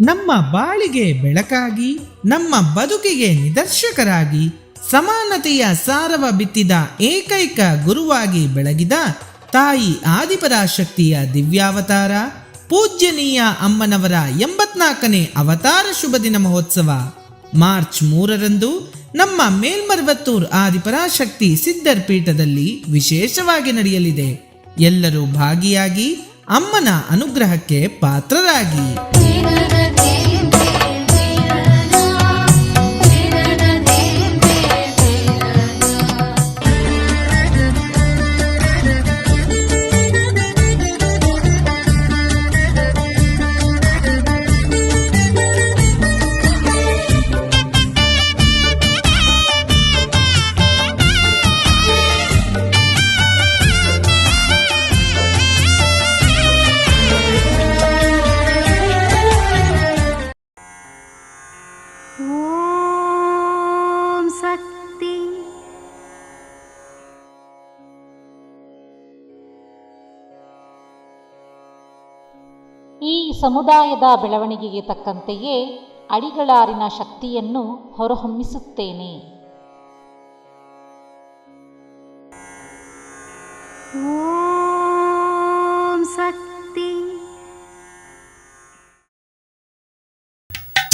ನಮ್ಮ ಬಾಳಿಗೆ ಬೆಳಕಾಗಿ, ನಮ್ಮ ಬದುಕಿಗೆ ನಿದರ್ಶಕರಾಗಿ, ಸಮಾನತೆಯ ಸಾರವ ಬಿತ್ತಿದ ಏಕೈಕ ಗುರುವಾಗಿ ಬೆಳಗಿದ ತಾಯಿ ಆದಿಪರಾಶಕ್ತಿಯ ದಿವ್ಯಾವತಾರ, ಪೂಜ್ಯನೀಯ ಅಮ್ಮನವರ ಎಂಬತ್ನಾಲ್ಕನೇ ಅವತಾರ ಶುಭ ದಿನ ಮಹೋತ್ಸವ. ಮಾರ್ಚ್ ಮೂರರಂದು ನಮ್ಮ ಮೇಲ್ಮರ್ವತ್ತೂರ್ ಆದಿಪರಾಶಕ್ತಿ ಸಿದ್ಧರ್ ಪೀಠದಲ್ಲಿ ವಿಶೇಷವಾಗಿ ನಡೆಯಲಿದೆ. ಎಲ್ಲರೂ ಭಾಗಿಯಾಗಿ ಅಮ್ಮನ ಅನುಗ್ರಹಕ್ಕೆ ಪಾತ್ರರಾಗಿ. ಈ ಸಮುದಾಯದ ಬೆಳವಣಿಗೆಗೆ ತಕ್ಕಂತೆಯೇ ಅಡಿಗಳಾರಿನ ಶಕ್ತಿಯನ್ನು ಹೊರಹೊಮ್ಮಿಸುತ್ತೇನೆ. ಓಂ ಶಕ್ತಿ.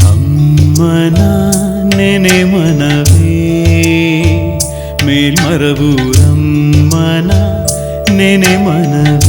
ಅಮ್ಮನ ನೆನೆ ಮನವೇ ಮೇಲ್ಮರವು ಅಮ್ಮನ ನೆನೆ ಮನವೇ.